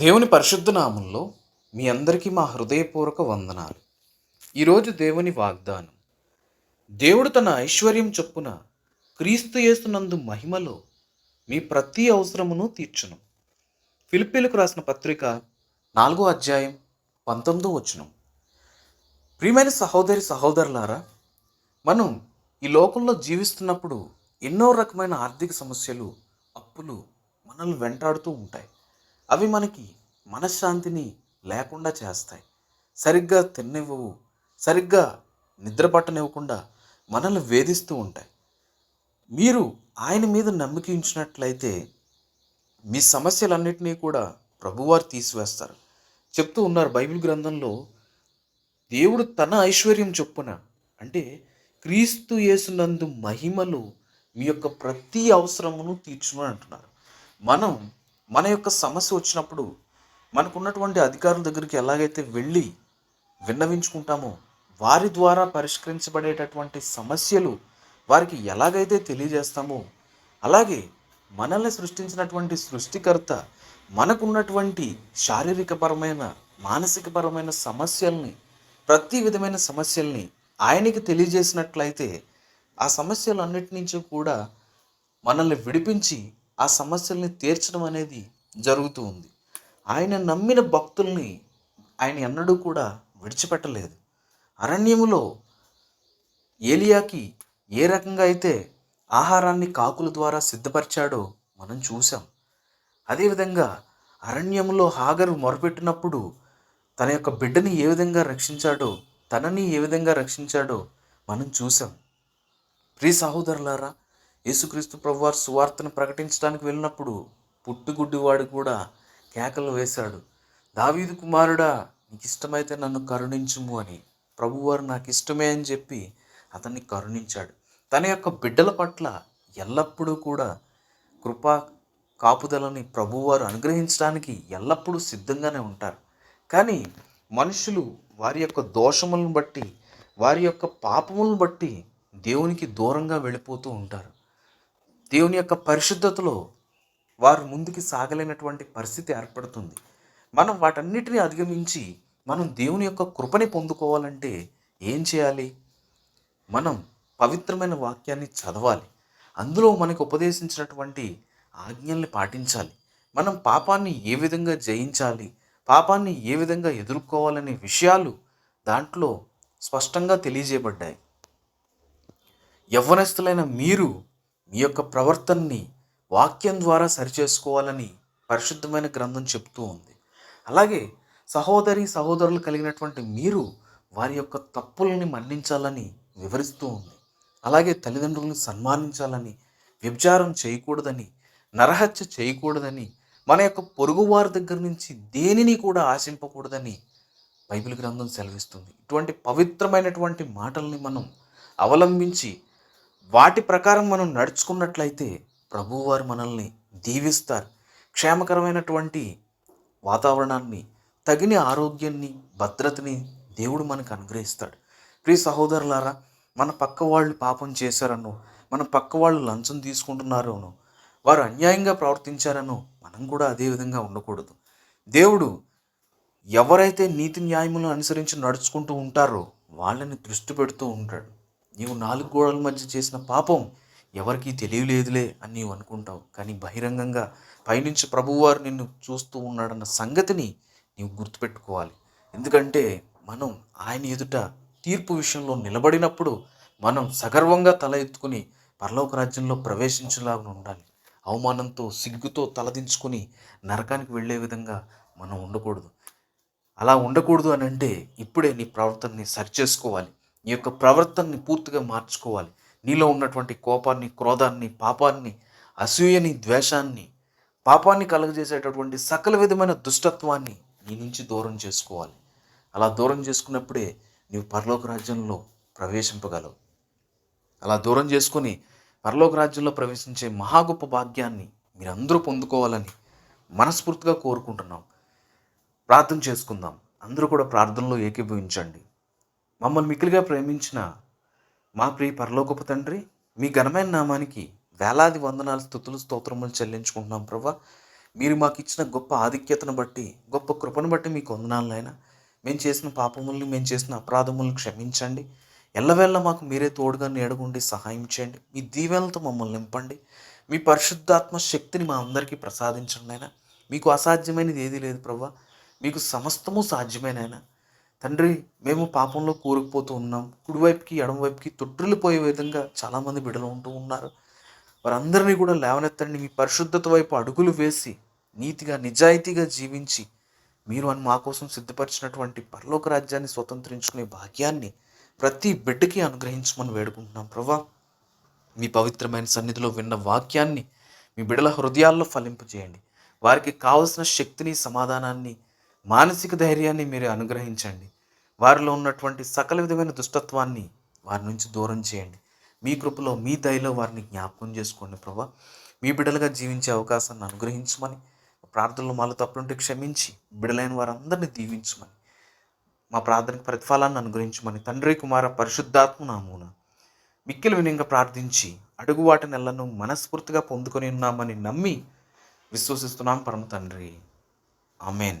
దేవుని పరిశుద్ధ నామంలో మీ అందరికీ మా హృదయపూర్వక వందనాలు. ఈరోజు దేవుని వాగ్దానం దేవుడు తన ఐశ్వర్యం చొప్పున క్రీస్తు యేసునందు మహిమలో మీ ప్రతి అవసరమును తీర్చును. ఫిలిప్పీలకు రాసిన పత్రిక నాలుగో అధ్యాయం పంతొమ్మిదో వచనం. ప్రియమైన సహోదరి సహోదరులారా మనం ఈ లోకంలో జీవిస్తున్నప్పుడు ఎన్నో రకమైన ఆర్థిక సమస్యలు అప్పులు మనల్ని వెంటాడుతూ ఉంటాయి. అవి మనకి మనశ్శాంతిని లేకుండా చేస్తాయి. సరిగ్గా తిన్నివ్వవు. సరిగ్గా నిద్ర పట్టనివ్వకుండా మనల్ని వేధిస్తూ ఉంటాయి. మీరు ఆయన మీద నమ్మిక ఉంచినట్లయితే మీ సమస్యలన్నింటినీ కూడా ప్రభువారు తీసివేస్తారు. చెప్తూ ఉన్నారు బైబిల్ గ్రంథంలో దేవుడు తన ఐశ్వర్యం చొప్పున. అంటే క్రీస్తు యేసునందు మహిమలు మీ యొక్క ప్రతి అవసరమును తీర్చుమని అంటున్నారు. మనం మన యొక్క సమస్య వచ్చినప్పుడు మనకున్నటువంటి అధికారుల దగ్గరికి ఎలాగైతే వెళ్ళి విన్నవించుకుంటామో వారి ద్వారా పరిష్కరించబడేటటువంటి సమస్యలు వారికి ఎలాగైతే తెలియజేస్తామో అలాగే మనల్ని సృష్టించినటువంటి సృష్టికర్త మనకున్నటువంటి శారీరకపరమైన మానసికపరమైన సమస్యల్ని ప్రతి విధమైన సమస్యల్ని ఆయనకి తెలియజేసినట్లయితే ఆ సమస్యలన్నిటి నుంచి కూడా మనల్ని విడిపించి ఆ సమస్యల్ని తీర్చడం అనేది జరుగుతూ ఉంది. ఆయన నమ్మిన భక్తుల్ని ఆయన ఎన్నడూ కూడా విడిచిపెట్టలేదు. అరణ్యములో ఏలియాకి ఏ రకంగా అయితే ఆహారాన్ని కాకుల ద్వారా సిద్ధపరిచాడో మనం చూసాం అదేవిధంగా అరణ్యంలో హాగరు మొరపెట్టినప్పుడు తన యొక్క బిడ్డని ఏ విధంగా రక్షించాడో తనని ఏ విధంగా రక్షించాడో మనం చూసాం ప్రియ సహోదరులారా యేసుక్రీస్తు ప్రభువారు సువార్తను ప్రకటించడానికి వెళ్ళినప్పుడు పుట్టుగుడ్డివాడు కూడా కేకలు వేశాడు. దావీదు కుమారుడా నీకు ఇష్టమైతే నన్ను కరుణించుము అని. ప్రభువారు నాకు ఇష్టమే అని చెప్పి అతన్ని కరుణించాడు. తన యొక్క బిడ్డల పట్ల ఎల్లప్పుడూ కూడా కృపా కాపుదలని ప్రభువారు అనుగ్రహించడానికి ఎల్లప్పుడూ సిద్ధంగానే ఉంటారు. కానీ మనుషులు వారి యొక్క దోషములను బట్టి వారి యొక్క పాపములను బట్టి దేవునికి దూరంగా వెళ్ళిపోతూ ఉంటారు. దేవుని యొక్క పరిశుద్ధతలో వారు ముందుకు సాగలేనటువంటి పరిస్థితి ఏర్పడుతుంది. మనం వాటన్నిటిని అధిగమించి మనం దేవుని యొక్క కృపని పొందుకోవాలంటే ఏం చేయాలి? మనం పవిత్రమైన వాక్యాన్ని చదవాలి. అందులో మనకు ఉపదేశించినటువంటి ఆజ్ఞల్ని పాటించాలి. మనం పాపాన్ని ఏ విధంగా జయించాలి? పాపాన్ని ఏ విధంగా ఎదుర్కోవాలనే విషయాలు దాంట్లో స్పష్టంగా తెలియజేయబడ్డాయి. యవ్వనస్తులైన మీరు మీ యొక్క ప్రవర్తనని వాక్యం ద్వారా సరిచేసుకోవాలని పరిశుద్ధమైన గ్రంథం చెప్తూ ఉంది. అలాగే సహోదరి సహోదరులు కలిగినటువంటి మీరు వారి యొక్క తప్పులని మన్నించాలని వివరిస్తూ ఉంది. అలాగే తల్లిదండ్రులను సన్మానించాలని వ్యభిచారం చేయకూడదని నరహత్య చేయకూడదని మన యొక్క పొరుగువారి దగ్గర నుంచి దేనిని కూడా ఆశింపకూడదని బైబిల్ గ్రంథం సెలవిస్తుంది. ఇటువంటి పవిత్రమైనటువంటి మాటల్ని మనం అవలంబించి వాటి ప్రకారం మనం నడుచుకున్నట్లయితే ప్రభువారు మనల్ని దీవిస్తారు. క్షేమకరమైనటువంటి వాతావరణాన్ని తగిన ఆరోగ్యాన్ని భద్రతని దేవుడు మనకు అనుగ్రహిస్తాడు. ప్రియ సహోదరులారా మన పక్క వాళ్ళు పాపం చేశారనో మన పక్క వాళ్ళు లంచం తీసుకుంటున్నారనో వారు అన్యాయంగా ప్రవర్తించారనో మనం కూడా అదే విధంగా ఉండకూడదు. దేవుడు ఎవరైతే నీతి న్యాయములను అనుసరించి నడుచుకుంటూ ఉంటారో వాళ్ళని దృష్టి పెడుతూ ఉంటాడు. నీవు నాలుగు గోడల మధ్య చేసిన పాపం ఎవరికీ తెలియలేదులే అని నీవు అనుకుంటావు. కానీ బహిరంగంగా పైనుంచి ప్రభువారు నిన్ను చూస్తూ ఉన్నాడన్న సంగతిని నీవు గుర్తుపెట్టుకోవాలి. ఎందుకంటే మనం ఆయన ఎదుట తీర్పు విషయంలో నిలబడినప్పుడు మనం సగర్వంగా తల ఎత్తుకుని పరలోక రాజ్యంలో ప్రవేశించేలాగా ఉండాలి. అవమానంతో సిగ్గుతో తలదించుకొని నరకానికి వెళ్ళే విధంగా మనం ఉండకూడదు. అలా ఉండకూడదు అని అంటే ఇప్పుడే నీ ప్రవర్తనని సరిచేసుకోవాలి. నీ యొక్క ప్రవర్తనని పూర్తిగా మార్చుకోవాలి. నీలో ఉన్నటువంటి కోపాన్ని క్రోధాన్ని పాపాన్ని అసూయని ద్వేషాన్ని పాపాన్ని కలుగజేసేటటువంటి సకల విధమైన దుష్టత్వాన్ని నీ నుంచి దూరం చేసుకోవాలి. అలా దూరం చేసుకున్నప్పుడే నీవు పరలోక రాజ్యంలో ప్రవేశింపగలవు. అలా దూరం చేసుకొని పరలోక రాజ్యంలో ప్రవేశించే మహా గొప్ప భాగ్యాన్ని మీరందరూ పొందుకోవాలని మనస్ఫూర్తిగా కోరుకుంటున్నాం. ప్రార్థన చేసుకుందాం. అందరూ కూడా ప్రార్థనలో ఏకీభవించండి. మమ్మల్ని మిక్కిలిగా ప్రేమించిన మా ప్రియ పరలోకపు తండ్రి మీ ఘనమైన నామానికి వేలాది వందనాలు స్థుతులు స్తోత్రములు చెల్లించుకుంటున్నాం ప్రభా. మీరు మాకు ఇచ్చిన గొప్ప ఆధిక్యతను బట్టి గొప్ప కృపను బట్టి మీకు వందనాలైనా మేము చేసిన పాపముల్ని మేము చేసిన అపరాధములను క్షమించండి. ఎల్లవేళ్ళ మాకు మీరే తోడుగా నీడగుండి సహాయం చేయండి. మీ దీవెనలతో మమ్మల్ని నింపండి. మీ పరిశుద్ధాత్మ శక్తిని మా అందరికీ ప్రసాదించండి అయినా మీకు అసాధ్యమైనది ఏదీ లేదు ప్రభా. మీకు సమస్తము సాధ్యమేనైనా తండ్రి మేము పాపంలో కూరుకుపోతూ ఉన్నాం. కుడివైపుకి ఎడమవైపుకి తొట్టిల్లిపోయే విధంగా చాలామంది బిడలు ఉంటూ ఉన్నారు. వారందరినీ కూడా లేవనెత్తండి. మీ పరిశుద్ధత వైపు అడుగులు వేసి నీతిగా నిజాయితీగా జీవించి మీరు అని మా కోసం సిద్ధపరిచినటువంటి పరలోక రాజ్యాన్ని స్వతంత్రించుకునే భాగ్యాన్ని ప్రతి బిడ్డకి అనుగ్రహించమని వేడుకుంటున్నాం ప్రభా. మీ పవిత్రమైన సన్నిధిలో విన్న వాక్యాన్ని మీ బిడల హృదయాల్లో ఫలింపజేయండి. వారికి కావలసిన శక్తిని సమాధానాన్ని మానసిక ధైర్యాన్ని మీరు అనుగ్రహించండి. వారిలో ఉన్నటువంటి సకల విధమైన దుష్టత్వాన్ని వారి నుంచి దూరం చేయండి. మీ కృపలో మీ దయలో వారిని జ్ఞాపకం చేసుకోండి ప్రభా. మీ బిడ్డలుగా జీవించే అవకాశాన్ని అనుగ్రహించమని ప్రార్థనలు మాలో తప్పులుంటే క్షమించి బిడలైన వారందరినీ దీవించమని మా ప్రార్థనకు ప్రతిఫలాన్ని అనుగ్రహించమని తండ్రి కుమార పరిశుద్ధాత్మ నామూన మిక్కిలి వినంగా ప్రార్థించి అడుగు వాటి నెలను మనస్ఫూర్తిగా పొందుకొని ఉన్నామని నమ్మి విశ్వసిస్తున్నాం పరమ తండ్రి. ఆమెన్.